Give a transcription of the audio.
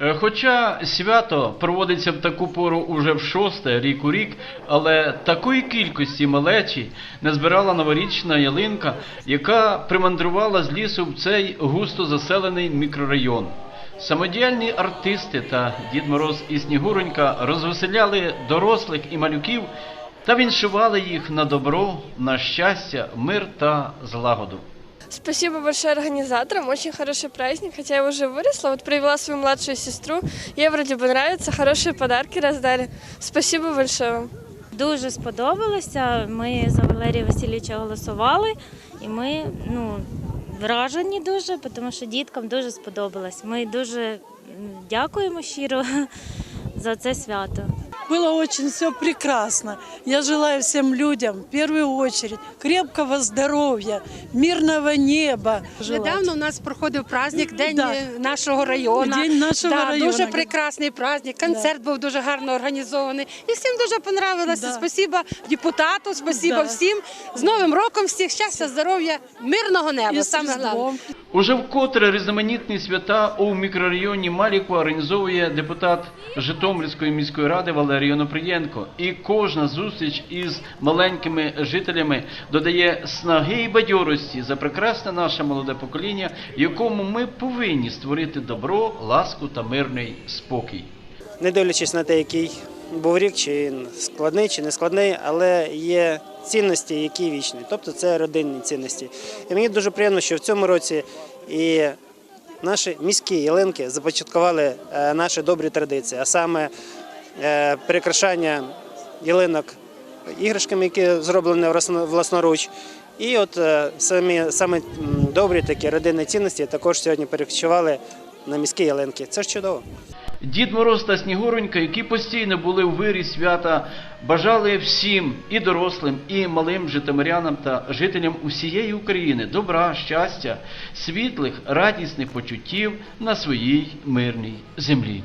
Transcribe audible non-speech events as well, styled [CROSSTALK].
Е, Хоча свято проводиться в таку пору уже в шосте рік у рік, але такої кількості малечі не збирала новорічна ялинка, яка примандрувала з лісу в цей густо заселений мікрорайон. Самодіяльні артисти та Дід Мороз і Снігуронька розвеселяли дорослих і малюків та віншували їх на добро, на щастя, мир та злагоду. Спасибо большое организаторам, очень хороший праздник, хотя я уже выросла, вот привела свою младшую сестру, ей вроде бы нравится, хорошие подарки раздали. Спасибо большое вам. Дуже сподобалося. Ми за Валерія Васильовича голосували, і ми ну, вражені дуже, тому що діткам дуже сподобалось. Ми дуже дякуємо щиро [LAUGHS] за це свято. Было очень все прекрасно. Я желаю всем людям, в первую очередь, крепкого здоровья, мирного неба. желать. Недавно у нас проходив праздник День Да. нашого району. День нашого да, району. Дуже прекрасний праздник. Концерт був дуже гарно організований. І всім дуже понравилося. Да. Спасибо депутату, спасибо Да. всім. З Новим роком всіх щастя, здоров'я, мирного неба. И с Саме головне. Уже вкотре різноманітні свята у мікрорайоні Маліку організовує депутат Житомирської міської ради Валерій Оноприєнко. І кожна зустріч із маленькими жителями додає снаги і бадьорості за прекрасне наше молоде покоління, якому ми повинні створити добро, ласку та мирний спокій. не дивлячись на те, який був рік, чи складний, чи не складний, але є цінності, які вічні. Тобто це родинні цінності. І мені дуже приємно, що в цьому році і наші міські ялинки започаткували е, наші добрі традиції, а саме перекрашання ялинок іграшками, які зроблені власноруч. І от е, самі саме добрі такі родинні цінності також сьогодні перекочували на міські ялинки. Це ж чудово. Дід Мороз та Снігуронька, які постійно були у вирі свята, бажали всім і дорослим, і малим житомирянам та жителям усієї України добра, щастя, світлих, радісних почуттів на своїй мирній землі.